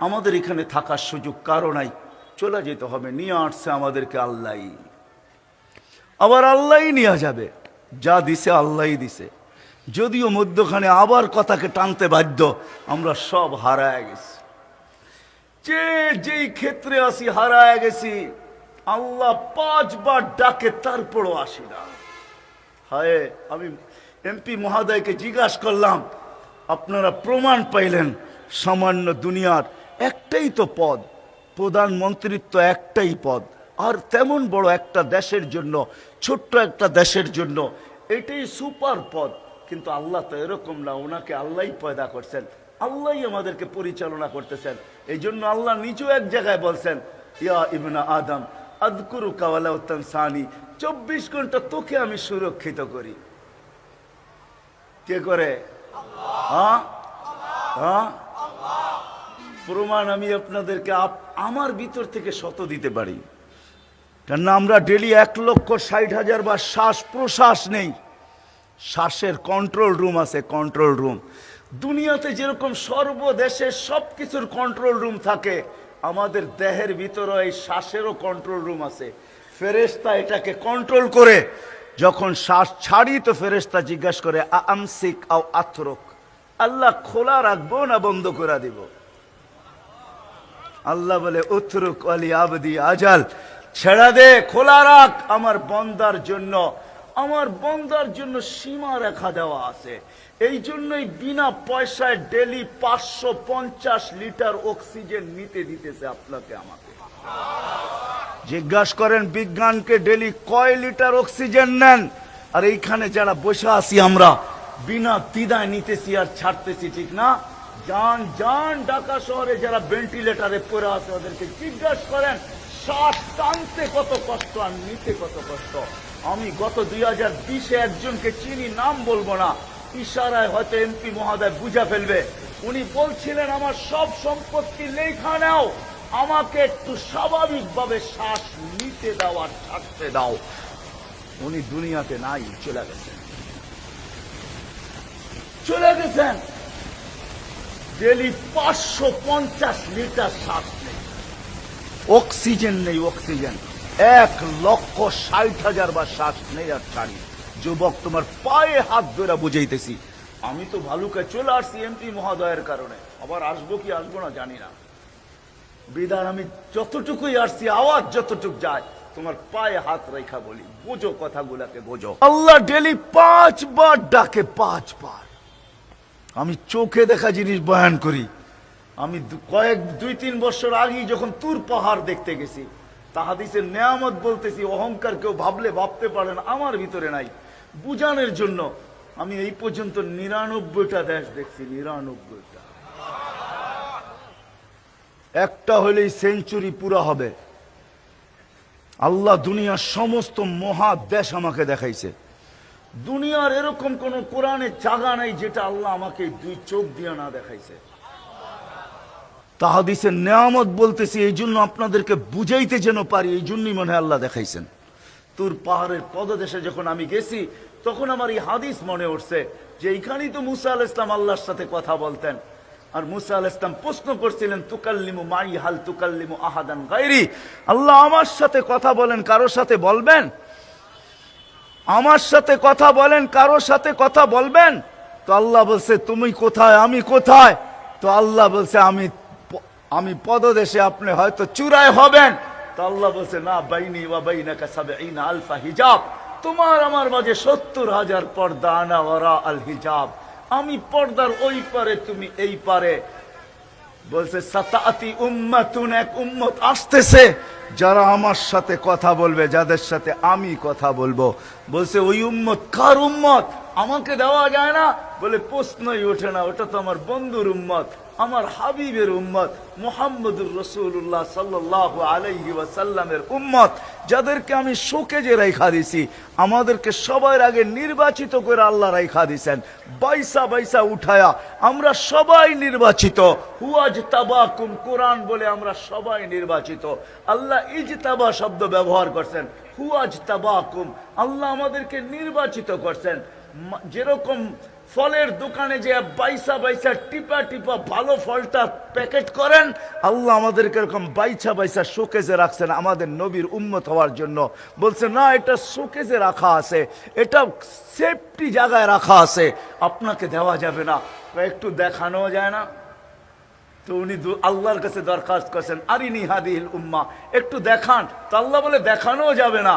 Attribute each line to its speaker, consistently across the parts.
Speaker 1: আমাদের এখানে থাকার সুযোগ কারও নাই। চলে যেতে হবে, নিয়ে আসছে আমাদেরকে আল্লাহ। আবার আল্লাহই নিয়ে যাবে, যা দিছে আল্লাহই দিছে। যদিও মধ্যখানে আবার কথাকে টানতে বাধ্য, আমরা সব হারায় গেছি। যে যেই ক্ষেত্রে আসি হারায় গেছি, আল্লাহ পাঁচবার ডাকে, তারপরও আসি না। হায়, আমি এমপি মহাদয়কে জিজ্ঞাসা করলাম, আপনারা প্রমাণ পাইলেন সামান্য দুনিয়ার একটাই তো পদ প্রধানমন্ত্রিত্ব একটাই পদ, আর তেমন বড় একটা দেশের জন্য, ছোট্ট একটা দেশের জন্য, এটাই সুপার পদ। কিন্তু আল্লাহ তো এরকম না, ওনাকে আল্লাহই পয়দা করছেন, আল্লাহই আমাদেরকে পরিচালনা করতেছেন। এই জন্য আল্লাহ নিজেও এক জায়গায় বলছেন, ইয়া ইবনা আদম আদকুরু কাওয়ালাউতান সানি চব্বিশ ঘণ্টা তোকে আমি সুরক্ষিত করি। কে করে? হ্যাঁ? হ্যাঁ? প্রমাণ আমি আপনাদেরকে আপ- আমার ভিতর থেকে শত দিতে পারি। কেননা আমরা ডেলি এক লক্ষ ষাট হাজার বা শ্বাস প্রশ্বাস নেই। শ্বাসের কন্ট্রোল রুম আছে কন্ট্রোল রুম দুনিয়াতে যেরকম সর্বদেশে সব কিছুর কন্ট্রোল রুম থাকে, আমাদের দেহের ভিতরে এই শ্বাসেরও কন্ট্রোল রুম আছে। ফেরেস্তা এটাকে কন্ট্রোল করে, যখন শ্বাস ছাড়ি তো ফেরেস্তা জিজ্ঞাসা করে আমসিক আও আথরক আল্লাহ খোলা রাখব না বন্ধ করে দিব। আল্লাহ বলে উথরুক আলী আবদি আজাল, ছেড়া দে, খোলা রাখ, আমার বন্দার জন্য, আমার বন্দার জন্য সীমা রেখা দেওয়া আছে। এই জন্যই বিনা পয়সায় ডেলি পাঁচশো পঞ্চাশ লিটার অক্সিজেন নিতে দিতেছে আপনাকে আমাকে। জিজ্ঞাসা করেন, বিজ্ঞানকে ডেলি কয় লিটার অক্সিজেন নেন? আর এইখানে যারা বসে আছি আমরা, বিনা দ্বিধায় নিতেছি আর ছাড়তেছি, ঠিক না? যান যান ঢাকা শহরে যারা ভেন্টিলেটারে পড়ে আছে, ওদেরকে জিজ্ঞাসা করেন, শ্বাস টানতে কত কষ্ট আর নিতে কত কষ্ট? আমি গত দুই হাজার বিশে একজনকে চিনি, নাম বলব না। ইশারায় হয়তো এমপি মহোদয় বুঝা ফেলবে। উনি বলছিলেন, আমার সব সম্পত্তি লেখা নাও। আমাকে একটু স্বাভাবিকভাবে শ্বাস নিতে দাও আর ছাড়তে দাও। উনি দুনিয়াতে নাই, চলে গেছেন। চলে গেছেন। ডেলি পাঁচশো পঞ্চাশ লিটার শ্বাস নেই। অক্সিজেন নেই, অক্সিজেন। এক লক্ষ ষাট হাজার বার শ্বাস নেই আর ছাড়ি। যুবক, তোমার পায়ে হাত ধরে বুঝাইতেছি। আমি তো ভালুকে চলে আসছি এমপি মহোদয়ের কারণে। আবার আসব কি আসব না জানি না। বিধান, আমি যতটুকুই আসছি, আওয়াজ যতটুক যায়, তোমার পায়ে হাত রেখা বলি। বোঝো কথাগুলাকে, বোঝো। আল্লাহ ডেলি পাঁচবার ডাকে, পাঁচবার। আমি চোখে দেখা জিনিস বয়ান করি। আমি কয়েক, দুই, তিন বছর আগেই যখন তুর পাহাড় দেখতে গেছি তাহাদিসের নেয়ামত বলতেছি, অহংকার কেউ ভাবলে ভাবতে পারেন আমার ভিতরে নাই। বুঝানোর জন্য আমি এই পর্যন্ত নিরানব্বইটা দেশ দেখছি, নিরানব্বইটা। একটা হলেই সেঞ্চুরি পুরা হবে। আল্লাহ দুনিয়ার সমস্ত মহাদেশ আমাকে দেখাইছে। দুনিয়ার এরকম কোন কোরআনের জায়গা নাই যেটা আল্লাহ আমাকে দুই চোখ দিয়ে না দেখাইছে। তাহাদিসের নেয়ামত বলতেছি এই জন্য আপনাদেরকে বুঝাইতে যেন পারি এই জন্যই মনে হয় আল্লাহ দেখাইছেন। তোর পাহাড়ের পদদেশে যখন আমি গেছি, তখন আমার এই হাদিস মনে উঠছে যে এইখানেই তো মুসা আল ইসলাম আল্লাহর সাথে কথা বলতেন। আর মুসা আল ইসলাম প্রশ্ন করছিলেন, তুকাল্লিমু মাই হাল তুকাল্লিমু আহাদান গাইরি আল্লাহ আমার সাথে কথা বলেন, কারোর সাথে বলবেন? আমার সাথে কথা বলেন, কারোর সাথে কথা বলবেন? তো আল্লাহ বলছে, তুমি কোথায়? আমি কোথায়? তো আল্লাহ বলছে, আমি আমি পদদেশে, আপনি হয়তো চূড়ায় হবেন। তো আল্লাহ বলছে, না, বাইনি ওয়া বাইনাকা সাবঈনা আলফা হিজাব। তোমার আমার মাঝে সত্তর হাজার পর্দা আনা ওরা আল হিজাব। আমি পর্দার ওই পারে, তুমি এই পারে। বলছে, সাতাতি উম্মাতুন, এক উম্মত আসতেছে। যারা আমার সাথে কথা বলবে, যাদের সাথে আমি কথা বলব, বলছে, ওই উম্মত কার উম্মত? আমাকে দেওয়া যায় না? বলে, প্রশ্নই ওঠে না, ওটা তো আমার বন্ধুর উম্মত। আমার হাবিবের উম্মত মোহাম্মদুর রসুল্লাহ সাল্লাহ আলাইহি ওয়াসাল্লামের উম্মত, যাদেরকে আমি শোকে যে রেখা দিছি, আমাদেরকে সবার আগে নির্বাচিত করে আল্লাহ রেখা দিছেন। বাইসা বাইসা উঠায়া আমরা সবাই নির্বাচিত। হুয়াজ তাবাকুম কোরআন বলে আমরা সবাই নির্বাচিত। আল্লাহ ইজতাবা শব্দ ব্যবহার করছেন। হুয়াজ তাবাকুম আল্লাহ আমাদেরকে নির্বাচিত করছেন। যেরকম ফলের দোকানে যে বাইসা বাইসা টিপা টিপা ভালো ফলটা প্যাকেট করেন, আল্লাহ আমাদেরকে এরকম বাইছা বাইসা শোকেজে রাখছেন আমাদের নবীর উন্মত হওয়ার জন্য। বলছে, না, এটা শোকেজে রাখা আছে, এটা সেফটি জায়গায় রাখা আছে, আপনাকে দেওয়া যাবে না। একটু দেখানো যায় না? তো উনি আল্লাহর কাছে দরখাস্ত করছেন, আরিনি হাদিল উম্মা। একটু দেখান, তো আল্লাহ বলে দেখানোও যাবে না।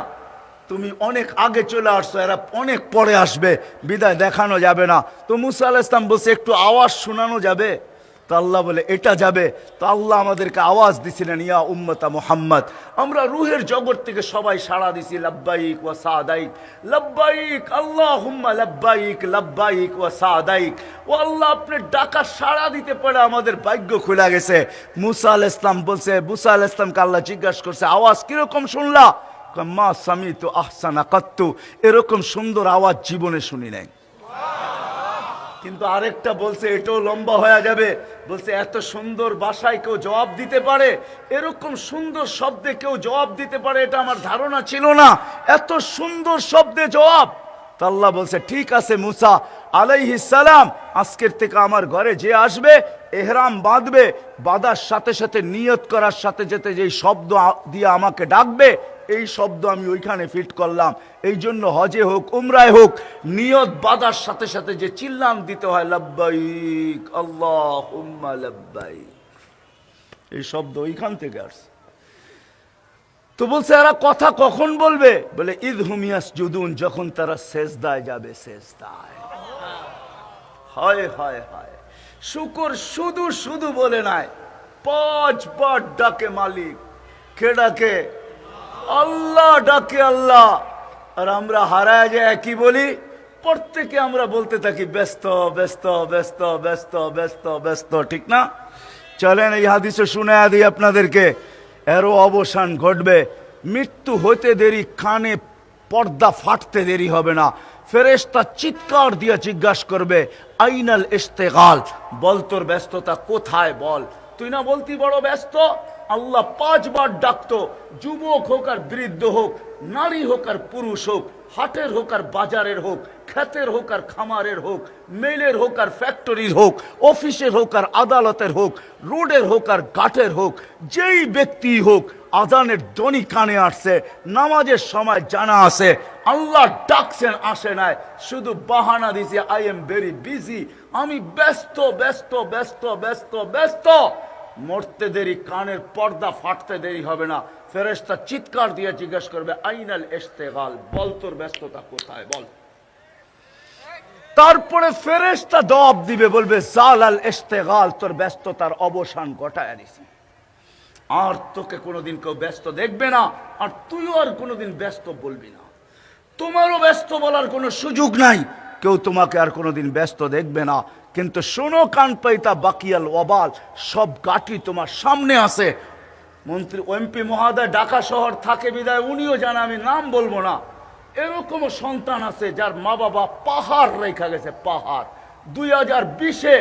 Speaker 1: তুমি অনেক আগে চলে আসছো, এরা অনেক পরে আসবে, বিদায় দেখানো যাবে না। তো মুসা আল ইসলাম বলছে, একটু আওয়াজ শোনানো যাবে? তো আল্লাহ বলে, এটা যাবে। তো আল্লাহ আমাদেরকে আওয়াজ দিছিলেন, ইয়া উম্মতা মোহাম্মদ। আমরা রুহের জগৎ থেকে সবাই সাড়া দিছি, লাব্বাইক ওয়া সাদাইক। লাব্বাইক আল্লাহ হুম্মা লাব্বাইক লাব্বাইক ওয়া সাদাইক। ও আল্লাহ, আপনি ডাকা সাড়া দিতে পারে, আমাদের ভাগ্য খুলে গেছে। মুসা আল ইসলাম বলছে, মুসা আল ইসলামকে আল্লাহ জিজ্ঞাসা করছে, আওয়াজ কীরকম শুনলা? মা সামি তো আহসানা কাত্তু। এরকম সুন্দর আওয়াজ জীবনে শুনি নাই। কিন্তু আরেকটা বলছে, এটাও লম্বা হয়ে যাবে। বলছে, এত সুন্দর বাসায় কেউ জবাব দিতে পারে? এরকম সুন্দর শব্দে কেউ জবাব দিতে পারে, এটা আমার ধারণা ছিল না। এত সুন্দর শব্দে জবাব। আল্লাহ বলছে, ঠিক আছে মুসা আলাইহি সালাম, আজকের থেকে আমার ঘরে যে আসবে এহরাম বাঁধবে, বাঁধার সাথে সাথে, নিয়ত করার সাথে সাথে যেই শব্দ দিয়ে আমাকে ডাকবে, এই শব্দ আমি ওইখানে ফিট করলাম। এই জন্য হজে হোক, উমরায় হোক, নিয়ত বাঁধার সাথে সাথে যে চিল্লাম দিতে হয়, লাব্বাইক আল্লাহ লাব্বাইক। এই শব্দ ওইখান থেকে আসছে। তো বলছে, এরা কথা কখন বলবে? বলে ঈদ হুমিয়াস জুদুন যখন তারা শেষদায় যাবে শেষদায় হয় হয় হয়। শুকর শুধু শুধু বলে নাই, পাঁচবার ডাকে মালিক। কে ডাকে? আল্লাহ ডাকে আল্লাহ। আর আমরা হারায় যায় কি বলি, প্রত্যেকে আমরা বলতে থাকি, ব্যস্ত ব্যস্ত ব্যস্ত ব্যস্ত ব্যস্ত ব্যস্ত, ঠিক না? চলেন এই হাদিসে শুনে দিই আপনাদেরকে, এরও অবসান ঘটবে। মৃত্যু হতে দেরি, কানে পর্দা ফাটতে দেরি হবে না। ফেরেশতা চিৎকার দিয়ে জিজ্ঞাসা করবে, আইনাল ইস্তেগাল বল তোর ব্যস্ততা কোথায় বল? তুই না বলতি বড় ব্যস্ত? আল্লাহ পাঁচবার ডাকতো, যুবক হোক আর বৃদ্ধ হোক, নারী হোক আর পুরুষ হোক, হাটের হোক আর বাজারের হোক, ক্ষেতের হোক আর খামারের হোক, মেলের হোক আর ফ্যাক্টরির হোক, অফিসের হোক আর আদালতের হোক, রোডের হোক আর ঘাটের হোক, যেই ব্যক্তি হোক আদানের দনি কানে আসছে, নামাজের সময় জানা আছে, আল্লাহ ডাকছেন, আসে নাই, শুধু বাহানা দিছে আই এম ভেরি বিজি আমি ব্যস্ত ব্যস্ত ব্যস্ত ব্যস্ত ব্যস্ত। মরতে দেরি, কানের পর্দা ফাটতে দেরি হবে না। ফেরেশতা চিৎকার দিয়ে জিজ্ঞেস করবে, আইনাল ইস্তেগাল বল তোর ব্যস্ততা কোথায়, বল। তারপরে ফেরেশতা জবাব দিবে, বলবে জাল আল তোর ব্যস্ততার অবসান ঘটায় দিছি আর তোকে কোনোদিন কেউ ব্যস্ত দেখবে না, আর তুইও আর কোনোদিন ব্যস্ত বলবি না। তোমারও ব্যস্ত বলার কোনো সুযোগ নাই, কেউ তোমাকে আর কোনোদিন ব্যস্ত দেখবে না। কিন্তু শোনো কান পাইতা বাকিয়াল ওবাল সব গাটি তোমার সামনে আছে। মন্ত্রী এমপি মহাদয় ঢাকা শহর থাকে বিদায়, উনিও জানে আমি নাম বলব না। এরকমও সন্তান আছে যার মা বাবা পাহাড় রেখা গেছে, পাহাড়। দুই হাজার বিশে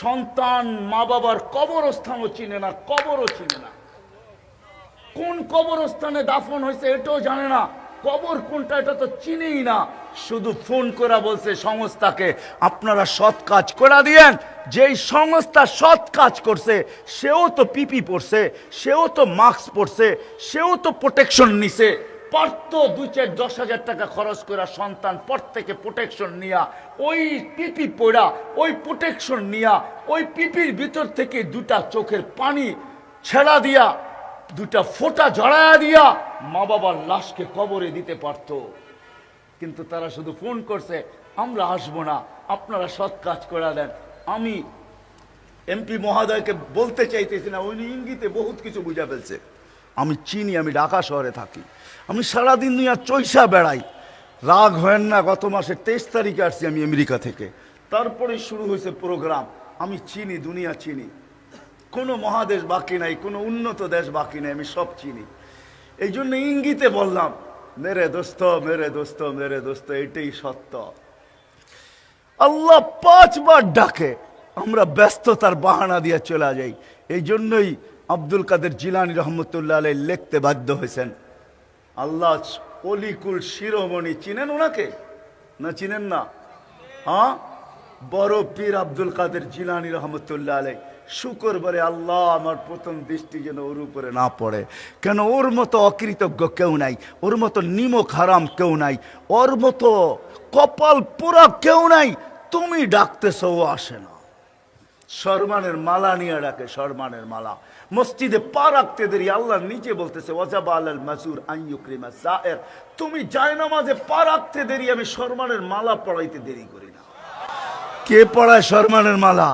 Speaker 1: সন্তান মা বাবার কবরস্থানও চিনে না, কবরও চিনে না। কোন কবরস্থানে দাফন হয়েছে এটাও জানে না। কবর কোনটা এটা তো চিনেই না। শুধু ফোন করে বলছে সংস্থাকে, আপনারা সৎ কাজ করে দিয়েন। যেই সংস্থা সৎ কাজ করছে, সেও তো পিপি পড়ছে, সেও তো মাস্ক পড়ছে, সেও তো প্রোটেকশন নিছে। পারত দুই চার দশ হাজার টাকা খরচ করা সন্তান পর থেকে প্রোটেকশন নিয়া, ওই পিপি পড়া ওই প্রোটেকশন নিয়া, ওই পিপির ভিতর থেকে দুটা চোখের পানি ছেড়া দিয়া দুটা ফোঁটা জড়ায়া দিয়া মা বাবার লাশকে কবরে দিতে পারত। কিন্তু তারা শুধু ফোন করছে, আমরা আসব না, আপনারা সৎ কাজ করে দেন। আমি এমপি মহাদয়কে বলতে চাইতেছি না, উনি ইঙ্গিতে বহুত কিছু বুঝা ফেলছে। আমি চিনি, আমি ঢাকা শহরে থাকি। আমি সারাদিন দুনিয়া চৈসা বেড়াই। রাগ হয় না, গত মাসের তেইশ তারিখে আসছি আমি আমেরিকা থেকে। তারপরে শুরু হয়েছে প্রোগ্রাম। আমি চিনি, দুনিয়া চিনি। কোনো মহাদেশ বাকি নাই, কোনো উন্নত দেশ বাকি নাই, আমি সব চিনি। এই জন্য ইঙ্গিতে বললাম, মেরে দোস্ত মেরে দোস্ত মেরে দোস্ত, এটাই সত্য। আল্লাহ পাঁচবার ডাকে, আমরা ব্যস্ততার বাহানা দিয়ে চলে যাই। এই জন্যই আব্দুল কাদের জিলানি রহমতুল্লাহ আলাই লিখতে বাধ্য হয়েছেন। আল্লাহ অলিকুল শিরোমণি চিনেন ওনাকে? না চিনেন না? হ্যাঁ? বড় পীর আব্দুল কাদের জিলানি রহমতুল্লাহ আলাই শুকর বলে আল্লাহ আমার প্রথম দৃষ্টি যেন ওর উপরে না পড়ে। কেন ওর মতো অকৃতজ্ঞ কেউ নাই, ওর মতো নিমক হারাম কেউ নাই, ওর মতো কপাল পোড়া কেউ নাই, তুমি ডাকতেছো ও আসে না। সরমানের মালা নিয়ে ডাকে সরমানের মালা। মসজিদে পা রাখতে দেরি, আল্লাহ নিচে বলতেছে, ওয়াজাবা আলাল মাজুর আইয়ুক্রিমা সায়ের। তুমি যায় নামাজে পা রাখতে দেরি, আমি সরমানের মালা পড়াইতে দেরি করি কে পড়ায় সরমানের মালা?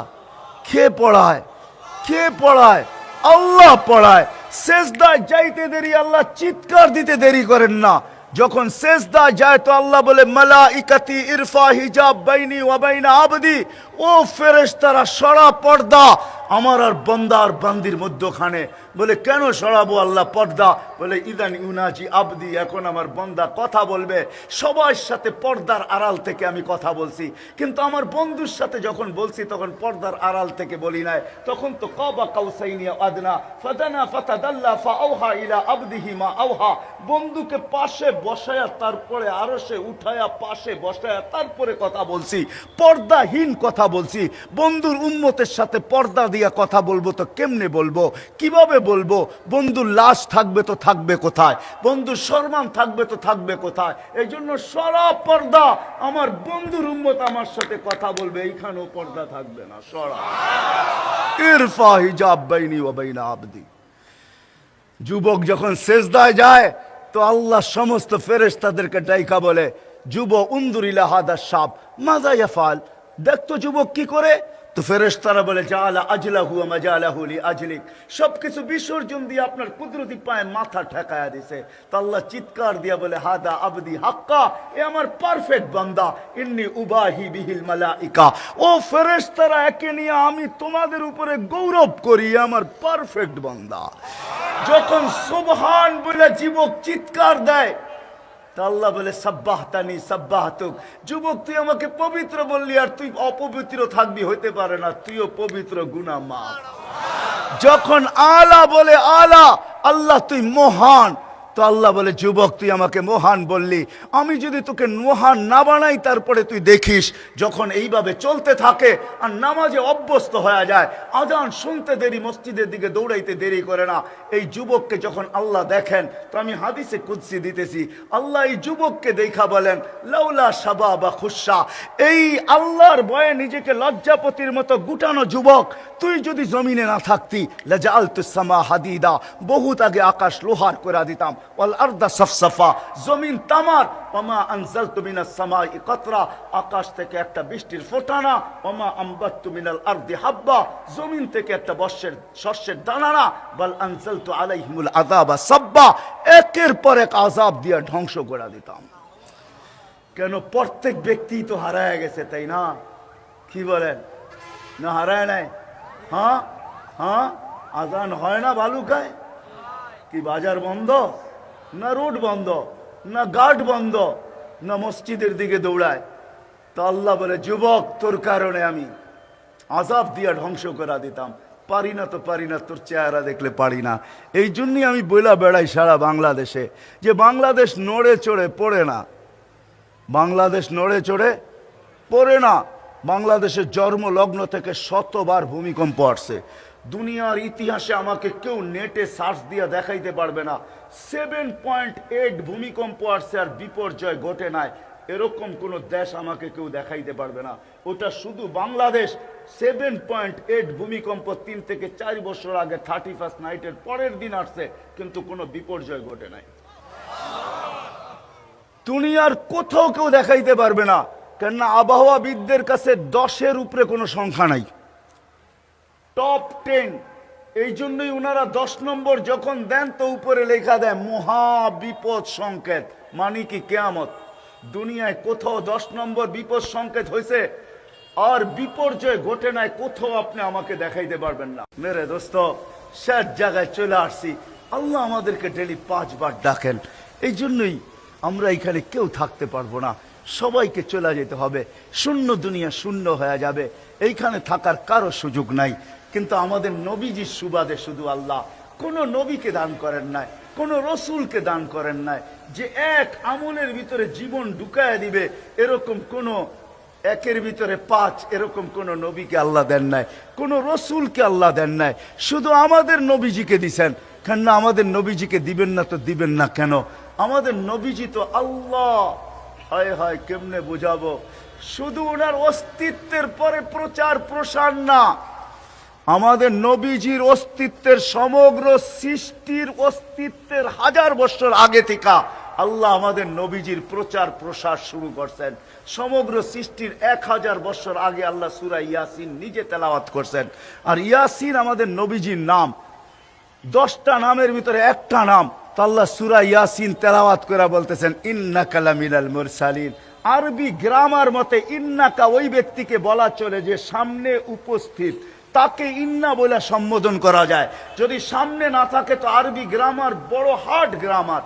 Speaker 1: কে পড়ায়? কে পড়ায়? আল্লাহ পড়ায়। শেষদায় যাইতে দেরি, আল্লাহ চিৎকার দিতে দেরি করেন না। যখন শেষদা যায় তো আল্লাহ বলে মালা ইকাতি ইরফা হিজাব বাইনি ওয়াবাইনা আবদি। ও ফেরেশতারা, সরা পর্দা। আমার আর বন্দা আর বান্দির মধ্যখানে। বলে, কেন সরাবো আল্লাহ পর্দা? বলে, ইদান ইউনাজি আবদি, এখন আমার বন্দা কথা বলবে। সবার সাথে পর্দার আড়াল থেকে আমি কথা বলছি। কিন্তু আমার বন্ধুর সাথে যখন বলছি, তখন পর্দার আড়াল থেকে বলি নাই। তখন তো কবা কাউসাইনি আদনা, ফাদানা ফাতাদাল্লা ফাআওহা ইলা আবদিহি মা আওহা। বন্ধুকে পাশে বসায়া, তারপরে আরও সে উঠায়া, পাশে বসায়া, তারপরে কথা বলছি। পর্দাহীন কথা বলছি, বন্ধুর উন্মতের সাথে পর্দা দিয়া কথা বলব তো কেমনে বলব? কীভাবে বলব? বন্ধুর লাশ থাকবে তো থাকবে কোথায়? বন্ধুর সম্মান থাকবে তো থাকবে কোথায়? এই জন্য সরা পর্দা আমার বন্ধুর উন্মত আমার সাথে কথা বলবে, এইখানেও পর্দা থাকবে না, সরা। ইরফা হিজাব বাইনি ওয়া বাইনা আবদি। যুবক যখন সেজদায় যায়, তো আল্লাহ সমস্ত ফেরেশতাদেরকে ডাইকা বলে যুব উন্দুরিলা হাদা সাপ মাজা ইয়াফাল দেখতো যুবক কি করে? তো ফেরেশতারা বলে, জালা আজলাহু মাজালাহু লি আজলিক। সবকিছু বিসর্জন দিয়ে আপনার কুদরতি পায়ে মাথা ঠেকায়া দিছে। তো আল্লাহ চিৎকার দিয়া বলে, হাদা আবদি হাক্কা, এ আমার পারফেক্ট বান্দা, ইন্নি উবাহি বিহিল মালাইকা। ও ফেরেশতারা, একে নিয়ে আমি তোমাদের উপরে গৌরব করি আমার পারফেক্ট বান্দা। যখন সুবহান বলে যুবক চিৎকার দেয় তা আল্লাহ বলে, সাব্বাহতানি, সাব্বাহতুক। যুবক, তুই আমাকে পবিত্র বললি, আর তুই অপবিত্র থাকবি, হইতে পারে না। তুইও পবিত্র গুনা মা যখন আলা বলে, আলা, আল্লাহ তুই মহান। তো আল্লাহ বলে, যুবক, তুই আমাকে মহান বললি। আমি যদি তোকে মহান না বানাই, তারপরে তুই দেখিস যখন এইভাবে চলতে থাকে আর নামাজে অভ্যস্ত হয়ে যায়। আজান শুনতে দেরি, মসজিদের দিকে দৌড়াইতে দেরি করে না। এই যুবককে যখন আল্লাহ দেখেন, তো আমি হাদিসে কুদ্সি দিতেছি। আল্লাহ এই যুবককে দেখা বলেন, লাউলা সাবা বা খুশা। এই আল্লাহর বয়ে নিজেকে লজ্জাপতির মতো গুটানো যুবক, তুই যদি জমিনে না থাকতি লাজাল তুসামা হাদিদা। বহুত আগে আকাশ লোহার করে দিতাম। জমিন তামার ওমা আনজালতু মিনাস সামাই কতরা, আকাশ থেকে একটা বৃষ্টির ফোটানা ওমা আম্বাত্তু মিনাল আরদি হাব্বা, জমিন থেকে একটা বর্ষের শস্যের দানানা বল আনজালতু আলাইহিমুল আযাবা সাব্বা, একের পর এক আযাব দিয়ে ধ্বংস করে দিতাম। কেন প্রত্যেক ব্যক্তি তো হারায় গেছে, তাই না? কি বলেন? না হারায় নাই? হ্যাঁ? হ্যাঁ? আজান হয় না বালুকায়? কি বাজার বন্ধ? না রোড বন্ধ, না গার্ড বন্ধ, না মসজিদের দিকে দৌড়ায়। তা আল্লাহ বলে, যুবক, তোর কারণে আমি আজাব দিয়া ধ্বংস করা দিতাম। পারি না তো পারি না, তোর চেহারা দেখলে পারি না। এই জন্যই আমি বইলা বেড়াই সারা বাংলাদেশে যে বাংলাদেশ নড়ে চড়ে পড়ে না। বাংলাদেশ নড়ে চড়ে পড়ে না। বাংলাদেশের জন্ম লগ্ন থেকে শতবার ভূমিকম্প আসছে। দুনিয়ার ইতিহাসে আমাকে কেউ নেটে সার্চ দিয়ে দেখাইতে পারবে না। সেভেন পয়েন্ট এইট ভূমিকম্প আসছে আর বিপর্যয় ঘটে নাই। এরকম কোন দেশ আমাকে কেউ দেখাইতে পারবে না। ওটা শুধু বাংলাদেশ। সেভেন পয়েন্ট এইট ভূমিকম্প তিন থেকে চার বছর আগে থার্টি ফার্স্ট নাইটের পরের দিন আসছে, কিন্তু কোনো বিপর্যয় ঘটে নাই। দুনিয়ার কোথাও কেউ দেখাইতে পারবে না, কেননা আবহাওয়াবিদদের কাছে দশের উপরে কোনো সংখ্যা নাই। Top ten. এই জন্যই ওনারা দশ নম্বর যখন দেন তো উপরে লেখা দেয়, মহা বিপদ সংকেত। মানে কি কেয়ামত? দুনিয়ায় কোথাও দশ নম্বর বিপদ সংকেত হয়েছে আর বিপর্যয় ঘটে নাই, কোথাও আপনি আমাকে দেখাইতে পারবেন না। মেরে দোস্ত, শেষ জায়গায় চলে আসছি। আল্লাহ আমাদেরকে ডেলি পাঁচবার ডাকেন। এই জন্যই আমরা এখানে কেউ থাকতে পারব না। সবাইকে চলে যেতে হবে। শূন্য দুনিয়া শূন্য হয়ে যাবে। এইখানে থাকার কারও সুযোগ নাই। কিন্তু আমাদের নবীজির সুবাদে শুধু আল্লাহ। কোন নবীকে দান করেন নাই, কোন রসুলকে দান করেন নাই, যে এক আমলের ভিতরে জীবন ঢুকায় দিবে, এরকম কোন একের ভিতরে পাঁচ, এরকম কোন নবীকে আল্লাহ দেন নাই, কোন রসুলকে আল্লাহ দেন নাই। শুধু আমাদের নবীজিকে দিছেন। কেন আমাদের নবীজিকে দিবেন না তো দিবেন না কেন? আমাদের নবীজি তো আল্লাহ। হায় হায়, কেমনে বুঝাবো? শুধু ওনার অস্তিত্বের পরে প্রচার প্রসার না। আমাদের নবীজির অস্তিত্বের, সমগ্র সৃষ্টির অস্তিত্বের হাজার বছর আগে থেকে আল্লাহ আমাদের নবীজির প্রচার প্রসার শুরু করছেন। সমগ্র সৃষ্টির এক হাজার বছর আগে আল্লাহ সুরা ইয়াসিন নিজে তেলাওয়াত করছেন। আর ইয়াসিন আমাদের নবীজির নাম। দশটা নামের ভিতরে একটা নাম। তো আল্লাহ সুরা ইয়াসিন তেলাওয়াত করে বলতেছেন ইন্না কালামিনাল মুরসালিন। আরবি গ্রামার মতে, ইন্নাকা ওই ব্যক্তিকে বলা চলে যে সামনে উপস্থিত। তাকে ইন্না বলে সম্বোধন করা যায়। যদি সামনে না থাকে তো আরবি গ্রামার, বড় হার্ড গ্রামার,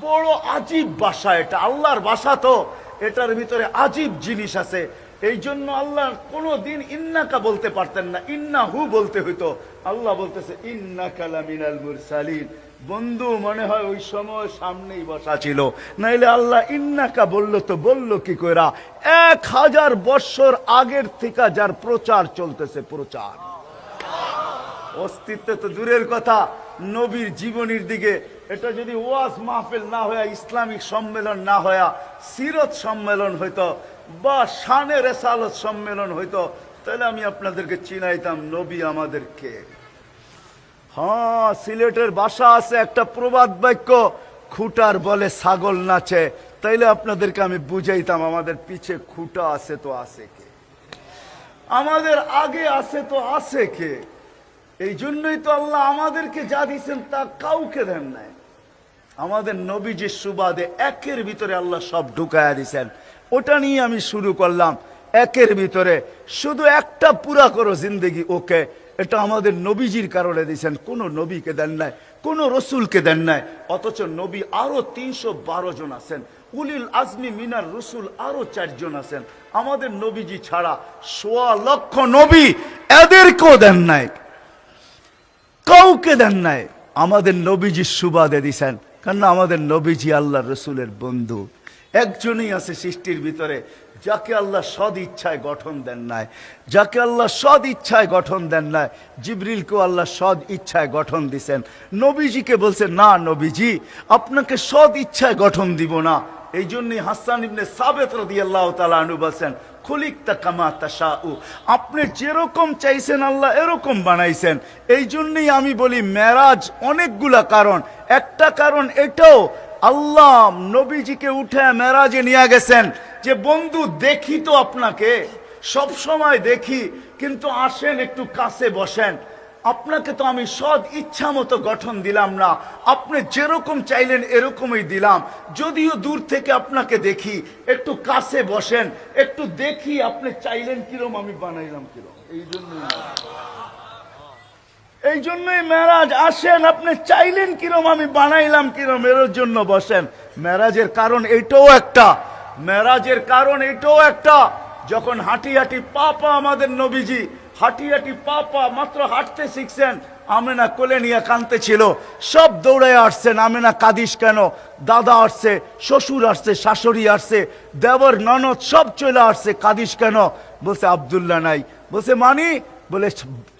Speaker 1: বড় আজীব ভাষা এটা, আল্লাহর ভাষা তো। এটার ভিতরে আজীব জিনিস আছে। এই জন্য আল্লাহ কোনো দিন ইন্নাকা বলতে পারতেন না ইন্না হু বলতে হইতো। আল্লাহ বলতেছে ইন্না কালামিনাল বন্ধু মনে হয় ওই সময় সামনেই বসা ছিল। নাইলে আল্লাহ ইন্নাকা বলল তো বলল কি কইরা? এক হাজার বৎসর আগের থেকে যার প্রচার চলতেছে প্রচার। অস্তিত্ব তো দূরের কথা, নবীর জীবনীর দিকে। এটা যদি ওয়াজ মাহফিল না হয়ে ইসলামিক সম্মেলন না হয়ে সিরত সম্মেলন হইতো বা শানে রেসালত সম্মেলন হইতো, তাহলে আমি আপনাদেরকে চিনাইতাম নবী আমাদেরকে। হ্যাঁ সিলেটের বাসা আছে, একটা প্রবাদ বাক্য, খুঁটার বলে ছাগল নাচে। তাইলে আপনাদেরকে আমি বুঝাইতাম, আমাদের পিছে খুঁটা আছে তো আছে কে? আমাদের আগে আছে তো আছে কে? এই জন্যই তো আল্লাহ আমাদেরকে যা দিয়েছেন তা কাউকে দেন নাই। আমাদের নবীজির সুবাদে একের ভিতরে আল্লাহ সব ঢুকায়া দিছেন। ওটা নিয়ে আমি শুরু করলাম। একের ভিতরে শুধু একটা পুরা করো জিন্দগি, ওকে। এটা আমাদের নবীজির কারণে দিয়েছেন। কোন নবীকে দেন নাই, কোন রসুলকে দেন নাই। অথচ নবী আরও তিনশো বারো জন আছেন। উলিল আজমি মিনার রসুল আরও চারজন আছেন। আমাদের নবীজি ছাড়া সোয়া লক্ষ নবী এদেরকেও দেন নাই। কাউকে দেন নাই। আমাদের নবীজি সুবাদে দিছেন কেননা আমাদের নবীজি আল্লাহ রসুলের বন্ধু। একজনই আছে সৃষ্টির ভিতরে, যাকে আল্লাহ সদ ইচ্ছায় গঠন দেন নাই। যাকে আল্লাহ সদ ইচ্ছায় গঠন দেন নাই, জিবরিলকেও আল্লাহ সদ ইচ্ছায় গঠন দিছেন। নবীজিকে বলছে, না নবীজি, আপনাকে সদ ইচ্ছায় গঠন দিব না। এই জন্যই হাসান ইবনে সাবেত আল্লাহ তালা আনহু বলছেন, খুলিকতা কামা তাশাউ, আপনি যেরকম চাইছেন আল্লাহ এরকম বানাইছেন। এই জন্যই আমি বলি, মেরাজ অনেকগুলা কারণ। একটা কারণ এটাও আল্লাহ নবীজিকে উঠে মেরাজে নিয়ে গেছেন। যে বন্ধু, দেখি তো আপনাকে। সব সময় দেখি, কিন্তু আসেন একটু কাছে বসেন। আপনাকে তো আমি সদ ইচ্ছা মতো গঠন দিলাম না। আপনি যেরকম চাইলেন এরকমই দিলাম। যদিও দূর থেকে আপনাকে দেখি, একটু কাছে বসেন। একটু দেখি আপনি চাইলেন কিরম, আমি বানাইলাম কিরম। এই জন্যই এই জন্যই মেরাজ আসেন, আপনি চাইলেন কিরম, আমি বানাইলাম কিরম, এর জন্য বসেন। মেরাজের কারণ এটাও একটা। মেরাজের কারণ এটাও একটা। যখন হাঁটি হাঁটি পাপা আমাদের নবীজি, হাঁটি হাঁটি পাপা মাত্র হাঁটতে শিখছেন, আমেনা কোলে নিয়ে কানতে ছিল। সব দৌড়ে আসছেন, আমেনা কাদিস কেন? দাদা আসছে, শ্বশুর আসছে, শাশুড়ি আসছে দেবর ননদ সব চলে আসছে, কাদিস কেন? বলছে, আবদুল্লাহ নাই। বলছে, মানি বলে,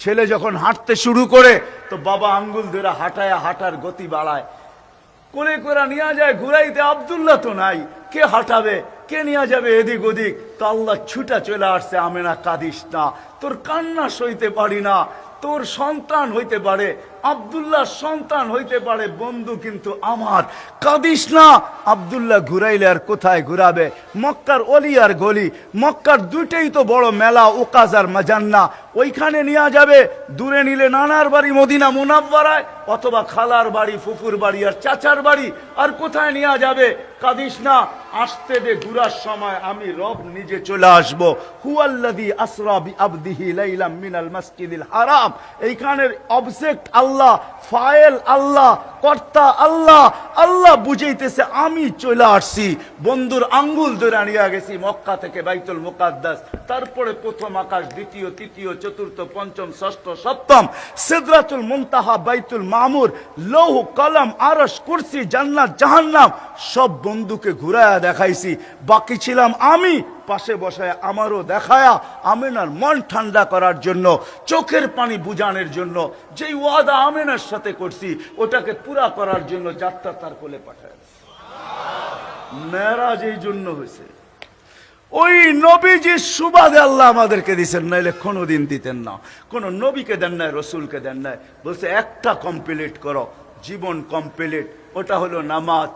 Speaker 1: ছেলে যখন হাঁটতে শুরু করে, তো বাবা আঙ্গুল ধরে হাঁটায়, হাঁটার গতি বাড়ায়। কোলে করে নিয়ে যায়, ঘুরাইতে আবদুল্লাহ তো নাই। কে হাঁটাবে? কে নিয়ে যাবে এদিক ওদিক? তো আল্লাহ ছুটা চলে আসছে, আমেনা, কাঁদিস না। তোর কান্না সইতে পারি না। তোর সন্তান হইতে পারে আবদুল্লাহ সন্তান হইতে পারে, বন্ধু কিন্তু আমার। কাঁদিস না। আবদুল্লাহ ঘুরাইলে আর কোথায় ঘুরাবে? মক্কার অলি আর গলি। মক্কার দুইটাই তো বড় মেলা, ওকাজ আর মাজান্না। ওইখানে নিয়ে যাবে। দূরে নিলে নানার বাড়ি, মদিনা মুনাব্বারায়, অথবা খালার বাড়ি, ফুফুর বাড়ি আর চাচার বাড়ি। আর কোথায় নিয়ে যাবে? কাঁদিস না, আসতে দে ঘুরার সময়, আমি রব নিজে চলে আসব। হুয়াল্লাদি আসরা বি আবদিহি লাইলাম মিনাল মসজিদিল হারাম। এইখানের অবজেক্ট আল্লাহ ফায়েল আল্লাহ, কর্তা আল্লাহ। আল্লাহ বুঝাইতেছে, আমি চলে আসছি। বন্ধুর আঙ্গুল ধরে নিয়ে গেছি মক্কা থেকে বাইতুল মুকাদ্দাস। তারপরে প্রথম আকাশ, দ্বিতীয়, তৃতীয় চতুর্থ, পঞ্চম, ষষ্ঠ, সপ্তম সিদরাতুল মুনতাহা, বাইতুল মামুর, লৌহ, কলম আরস কুরসি, জান্নাত, জাহান্নাম সব বন্ধুকে ঘুরায়া দেখাইছি। বাকি ছিলাম আমি, পাশে বসায় আমারও দেখায়া আমেনার মন ঠান্ডা করার জন্য, চোখের পানি বুঝানোর জন্য, যেই ওয়াদা আমেনার সাথে করছি, ওটাকে পুরা করার জন্য যাত্রা তার কোলে পাঠায় মেরাজ এই জন্য হয়েছে ওই নবীজির সুবাদে আল্লাহ আমাদেরকে দিচ্ছেন নাইলে কোনোদিন দিতেন না। কোনো নবীকে দেন নাই, রসুলকে দেন নাই। বলছে, একটা কমপ্লিট করো, জীবন কমপ্লিট ওটা হলো নামাজ।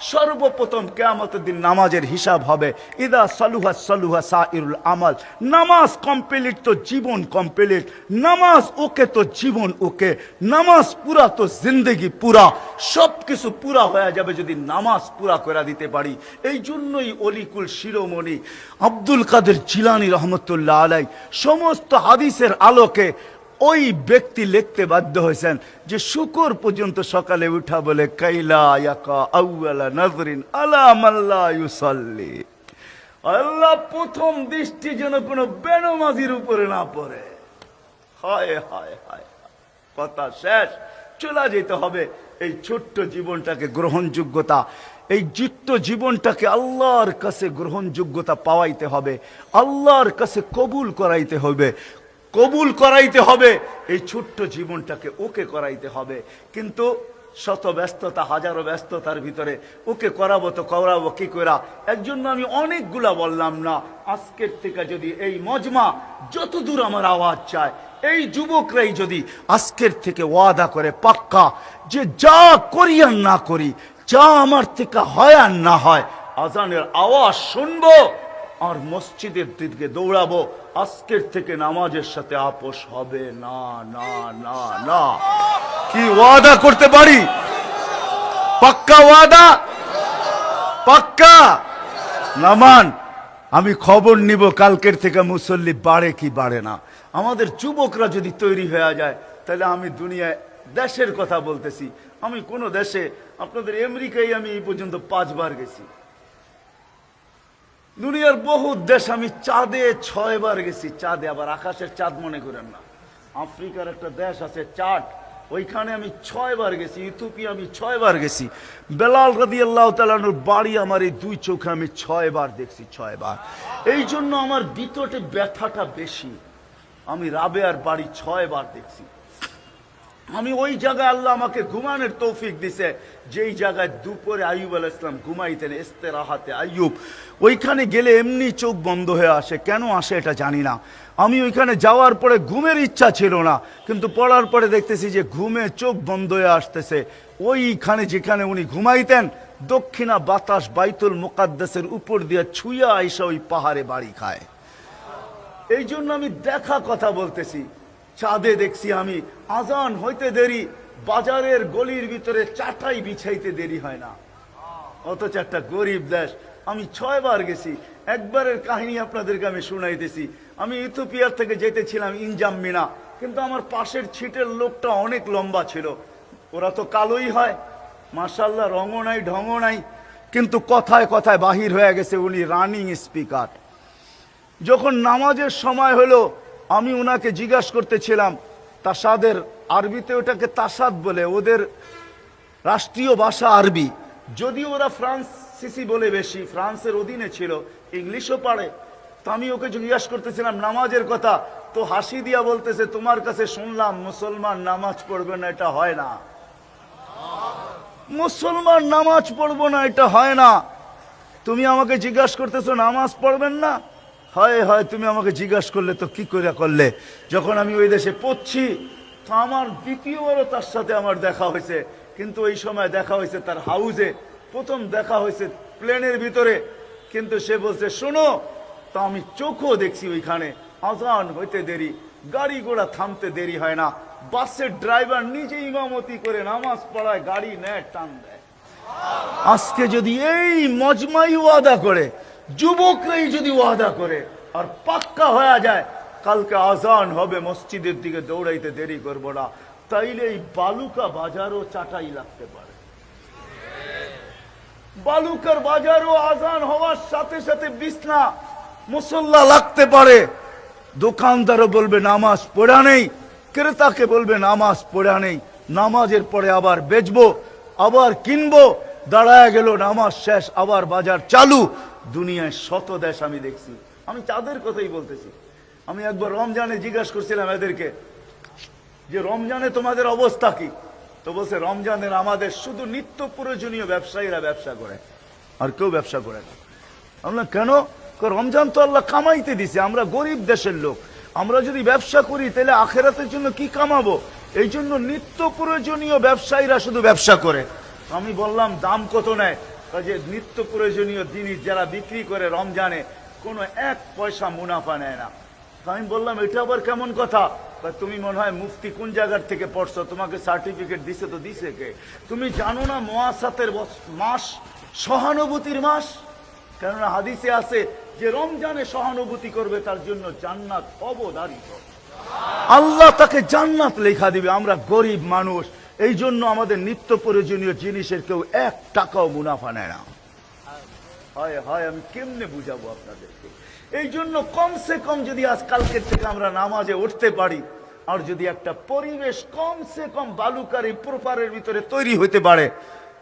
Speaker 1: সর্বপ্রথম কিয়ামতের দিন নামাজের হিসাব হবে। ইদা সালুহা সালুহা সাইরুল আমাল। নামাজ কমপ্লিট তো জীবন কমপ্লিট। নামাজ ওকে তো জীবন ওকে। নামাজ পুরা তো জিন্দেগি পুরা। সব কিছু পুরা হয়ে যাবে যদি নামাজ পুরা করে দিতে পারি। এই জন্যই অলিকুল শিরোমণি আব্দুল কাদের জিলানি রহমতুল্লাহ আলাই সমস্ত হাদিসের আলোকে ওই ব্যক্তি লিখতে বাধ্য হয়েছেন যে শুকর পর্যন্ত সকালে উঠা বলে, কাইলা ইয়াকা ইউসাল্লি। আল্লাহ প্রথম দৃষ্টি যেন কোনো বেনমাজির উপরে না পড়ে। হায় হায় হায়। কথা শেষ। চলে যেতে হবে এই ছোট্ট জীবনটাকে গ্রহণযোগ্যতা। এই জিত্ত জীবনটাকে আল্লাহর কাছে গ্রহণযোগ্যতা পাওয়াইতে হবে, আল্লাহর কাছে কবুল করাইতে হবে। কবুল করাইতে হবে, এই ছোট্ট জীবনটাকে ওকে করাইতে হবে। কিন্তু শত ব্যস্ততা, হাজারো ব্যস্ততার ভিতরে ওকে করাবো তো করাবো কি করা এর জন্য আমি অনেকগুলা বললাম না, আজকের থেকে যদি এই মজমা যত দূর আমার আওয়াজ চায়, এই যুবকরাই যদি আজকের থেকে ওয়াদা করে পাক্কা যে যা করি আর না করি, যা আমার থেকে হয় আর না হয়, আজানের আওয়াজ শুনব। আর মসজিদের দিকে দৌড়াবো। আজকের থেকে নামাজের সাথে আপোষ হবে। না না না না। কি ওয়াদা করতে পারি? পাক্কা ওয়াদা? পাক্কা? নামান আমি খবর নিব কালকের থেকে মুসল্লি বাড়ে কি বাড়ে না। আমাদের যুবকরা যদি তৈরি হয়ে যায়, তাহলে আমি দুনিয়ায় দেশের কথা বলতেছি। আমি কোন দেশে, আপনাদের আমেরিকায় আমি এই পর্যন্ত পাঁচবার গেছি। দুনিয়ার বহু দেশ আমি চাঁদে ছয়বার গেছি, চাঁদে আবার আকাশের চাঁদ মনে করেন না। আফ্রিকার একটা দেশ আছে চাট ওইখানে আমি ছয়বার গেছি ইথোপিয়া আমি ছয়বার গেছি। বেলাল রাদি আল্লাহ তালানুর বাড়ি আমার এই দুই চোখে আমি ছয়বার দেখছি, ছয়বার। এই জন্য আমার ভিতরে ব্যথাটা বেশি। আমি রাবেয়ার বাড়ি ছয়বার দেখছি। আমি ওই জায়গায় আল্লাহ আমাকে ঘুমানোর তৌফিক দিছে। যেই জায়গায় দুপুরে আইয়ুব আল ইসলাম ঘুমাইতেন, ইস্তেরাহাতে আইয়ুব। ওইখানে গেলে এমনি চোখ বন্ধ হয়ে আসে। কেন আসে এটা জানি না। আমি ওইখানে যাওয়ার পরে ঘুমের ইচ্ছা ছিল না। কিন্তু পড়ার পরে দেখতেছি যে ঘুমে চোখ বন্ধ হয়ে আসতেছে। ওইখানে যেখানে উনি ঘুমাইতেন, দক্ষিণা বাতাস বাইতুল মুকাদ্দাসের উপর দিয়ে ছুঁয়া আইসা ওই পাহাড়ে বাড়ি খায়। এই জন্য আমি দেখা কথা বলতেছি। চাঁদে দেখছি আমি। আজান হইতে দেরি, বাজারের গলির ভিতরে চাটাই বিছাইতে দেরি হয় না। অথচ একটা গরিব দেশ, আমি ছয়বার গেছি, একবারের কাহিনী আপনাদেরকে আমি শুনাইতেছি। আমি ইথোপিয়ার থেকে যেতেছিলাম ইনজাম মিনা, কিন্তু আমার পাশের ছিটের লোকটা অনেক লম্বা ছিল। ওরা তো কালোই হয় মার্শাল্লাহ রঙও নাই, ঢঙও নাই, কিন্তু কথায় কথায় বাহির হয়ে গেছে উনি রানিং স্পিকার। যখন নামাজের সময় হলো আমি ওনাকে জিজ্ঞাসা করতেছিলাম, তাসাদের আরবিতে ওটাকে তাসাদ বলে, ওদের রাষ্ট্রীয় ভাষা আরবি। যদিও ওরা ফ্রান্স সিসি বলে বেশি, ফ্রান্সের অধীনে ছিল, ইংলিশও পারে, তো আমি ওকে জিজ্ঞাসা করতেছিলাম, নামাজের কথা? তো হাসি দিয়া বলতেছে, তোমার কাছে শুনলাম, মুসলমান নামাজ পড়বে না, এটা হয় না। মুসলমান নামাজ পড়ব না, এটা হয় না। তুমি আমাকে জিজ্ঞাসা করতেছো, নামাজ পড়বেন না? হয় হয়, তুমি আমাকে জিজ্ঞাসা করলে তো কি করে করলে? যখন আমি ওই দেশে পড়ছি, তো আমার দ্বিতীয়বারও তার সাথে আমার দেখা হয়েছে। কিন্তু ওই সময় দেখা হয়েছে তার হাউজে প্রথম দেখা হয়েছে প্লেনের ভিতরে। কিন্তু সে বলছে, শোনো, তা আমি চোখও দেখছি ওইখানে, আজান হইতে দেরি, গাড়ি ঘোড়া থামতে দেরি হয় না। বাসের ড্রাইভার নিজে ইমামতি করে নামাজ পড়ায়, গাড়ি নেয়, টান দেয়। আজকে যদি এই মজমাই ওয়াদা করে যুবকরাই যদি ওয়াদা করে আর পাক্কা হয়ে যায়, কালকে আজান হবে, মসজিদের দিকে দৌড়াইতে দেরি করব না, তাইলে এই বালুকা বাজারও চাটাই লাগতে পারে। বালুকার বাজারও আজান হওয়ার সাথে সাথে বিছনা মুসল্লা লাগতে পারে। দোকানদারও বলবে, নামাজ পড়া নেই। ক্রেতাকে বলবে, নামাজ পড়া নেই। নামাজের পরে আবার বেচবো, আবার কিনবো, দাঁড়ায় গেল, নামাজ শেষ, আবার বাজার চালু। দুনিয়ায় শত দেশ আমি দেখছি। আমি তাদের কথাই বলতেছি। আমি একবার রমজানে জিজ্ঞাসা করছিলাম এদেরকে যে, রমজানে তোমাদের অবস্থা কি? তো বলছে রমজানের আমাদের শুধু নিত্য প্রয়োজনীয় ব্যবসায়ীরা ব্যবসা করে, আর কেউ ব্যবসা করে না। আমরা কেন? রমজান তো আল্লাহ কামাইতে দিছে, আমরা গরিব দেশের লোক। আমরা যদি ব্যবসা করি, তাহলে আখেরাতের জন্য কি কামাবো? এই জন্য নিত্য প্রয়োজনীয় ব্যবসায়ীরা শুধু ব্যবসা করে। আমি বললাম, দাম কত নেয়? যে নিত্য প্রয়োজনীয় জিনিস যারা বিক্রি করে রমজানে, কোনো এক পয়সা মুনাফা নেয় না। আমি বললাম, এটা আবার কেমন কথা? তুমি মনে হয় মুফতি কোন জায়গার থেকে পড়ছো? তোমাকে সার্টিফিকেট দিছে তো দিছে কে? তুমি জানো না মহাসাতের মাস? সহানুভূতির মাস? কেননা হাদিসে আছে যে রমজানে সহানুভূতি করবে তার জন্য জান্নাত অবধারিত। আল্লাহ তাকে জান্নাত লেখা দিবে। আমরা গরিব মানুষ। এই জন্য আমাদের নিত্য প্রয়োজনীয় জিনিসের কেউ এক টাকাও মুনাফা নেয় না। হয় হয়, আমি কেমনে বুঝাবো আপনাদেরকে? এই জন্য কমসে কম যদি আজ কালকের থেকে আমরা নামাজে উঠতে পারি, আর যদি একটা পরিবেশ কমসে কম বালুকারি প্রপারের ভিতরে তৈরি হতে পারে,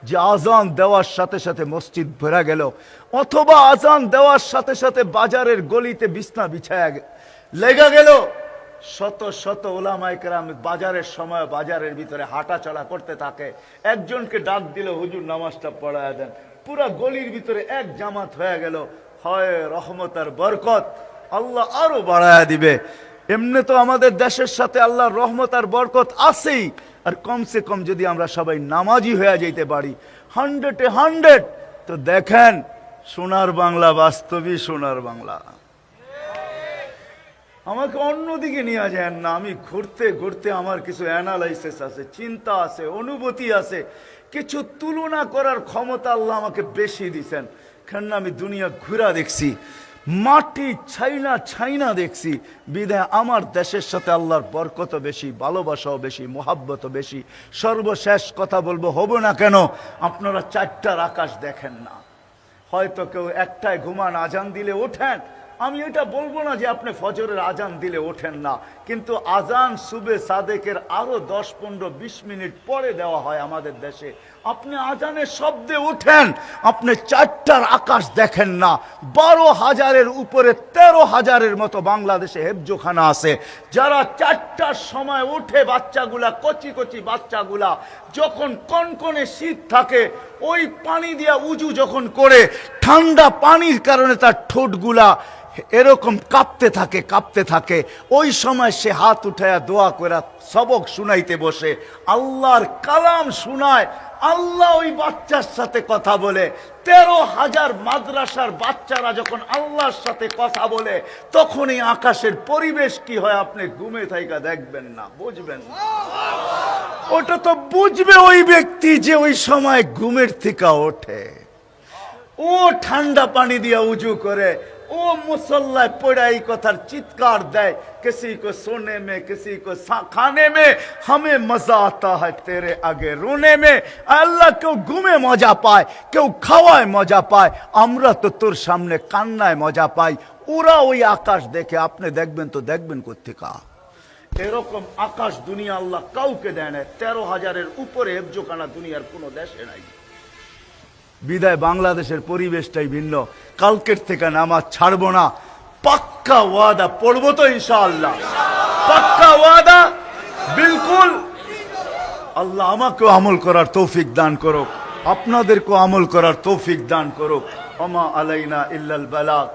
Speaker 1: যে আজান দেওয়ার সাথে সাথে মসজিদ ভরা গেল, অথবা আজান দেওয়ার সাথে সাথে বাজারের গলিতে বিছনা বিছায়া লেগা গেল শত শত ওলামাইকেরাম বাজারের সময় বাজারের ভিতরে হাঁটা চলা করতে থাকে। একজনকে ডাক দিল হুজুর নামাজটা পড়ায় দেন। পুরা গলির ভিতরে এক জামাত হয়ে গেল। হয় রহমত আর বরকত। আল্লাহ আরও বাড়ায় দিবে। এমনি তো আমাদের দেশের সাথে আল্লাহর রহমত আর বরকত আছেই। আর কমসে কম যদি আমরা সবাই নামাজি হয়ে যেতে পারি। হান্ড্রেডে হান্ড্রেড। তো দেখেন, সোনার বাংলা বাস্তবই সোনার বাংলা। আমাকে অন্যদিকে নিয়ে যায় না। আমি ঘুরতে ঘুরতে আমার কিছু অ্যানালাইসিস আছে, চিন্তা আছে, অনুভূতি আছে। কিছু তুলনা করার ক্ষমতা আল্লাহ আমাকে বেশি দিছেন। কেননা আমি দুনিয়া ঘুরা দেখছি, মাটি ছাইনা ছাইনা দেখছি। বিদায় আমার দেশের সাথে আল্লাহর বরকত বেশি, ভালোবাসাও বেশি, মোহাব্বতও বেশি। সর্বশেষ কথা বলব, হব না কেন? আপনারা চারটার আকাশ দেখেন না। হয়তো কেউ একটায় ঘুমান আজান দিলে ওঠেন আমি এটা বলব না যে আপনি ফজরের আজান দিলে ওঠেন না, কিন্তু আজান সুবে সাদেকের আরও দশ, পনেরো, বিশ মিনিট পরে দেওয়া হয় আমাদের দেশে। আপনি আজানের শব্দে ওঠেন, আপনি চারটার আকাশ দেখেন না। বারো হাজারের উপরে তেরো হাজারের মতো বাংলাদেশে হেফজোখানা আছে। যারা চারটার সময় উঠে বাচ্চাগুলা, কচি কচি বাচ্চাগুলা, যখন কনকনে শীত থাকে, ওই পানি দিয়া উজু যখন করে ঠান্ডা পানির কারণে তার ঠোঁটগুলা এরকম কাঁপতে থাকে কাঁপতে থাকে। ওই সময় সে হাত উঠায়া দোয়া করে সবক শুনাইতে বসে। আল্লাহর কালাম শুনায়। আল্লাহ ওই বাচ্চার সাথে কথা বলে। তেরো হাজার মাদ্রাসার বাচ্চারা যখন আল্লাহর সাথে কথা বলে তখন এই আকাশের পরিবেশ কি হয় আপনি ঘুমে থাইকা দেখবেন না, বুঝবেন না। ওটা তো বুঝবে ওই ব্যক্তি যে ওই সময় ঘুমের থেকে ওঠে। ও ঠান্ডা পানি দিয়া উজু করে ও মুসল্লায় পড়া এই কথার চিৎকার দেয় किसी को सोने में किसी को सा- खाने में हमें मजा आता है तेरे आगे रोने में আল্লাহ কেউ ঘুমে মজা পায় কেউ খাওয়ায় মজা পায় আমরা তো তোর সামনে কান্নায় মজা পাই ওরা ওই আকাশ দেখে আপনি দেখবেন তো দেখবেন কোথেকা এরকম আকাশ দুনিয়া আল্লাহ কাউকে দেয় না তেরো হাজারের উপরে হেফজোখানা দুনিয়ার কোনো দেশে নাই বিদায়, বাংলাদেশের পরিবেশটাই ভিন্ন। কালকের থেকে নামাজ ছাড়বো না। পাক্কা ওয়াদা পড়ব তো ইনশাআল্লাহ। পাক্কা ওয়াদা, বিলকুল। আল্লাহ আমাকেও আমল করার তৌফিক দান করুক। আপনাদেরকেও আমল করার তৌফিক দান করুক। অমা আলাইনা ইল্লাল বালাগ।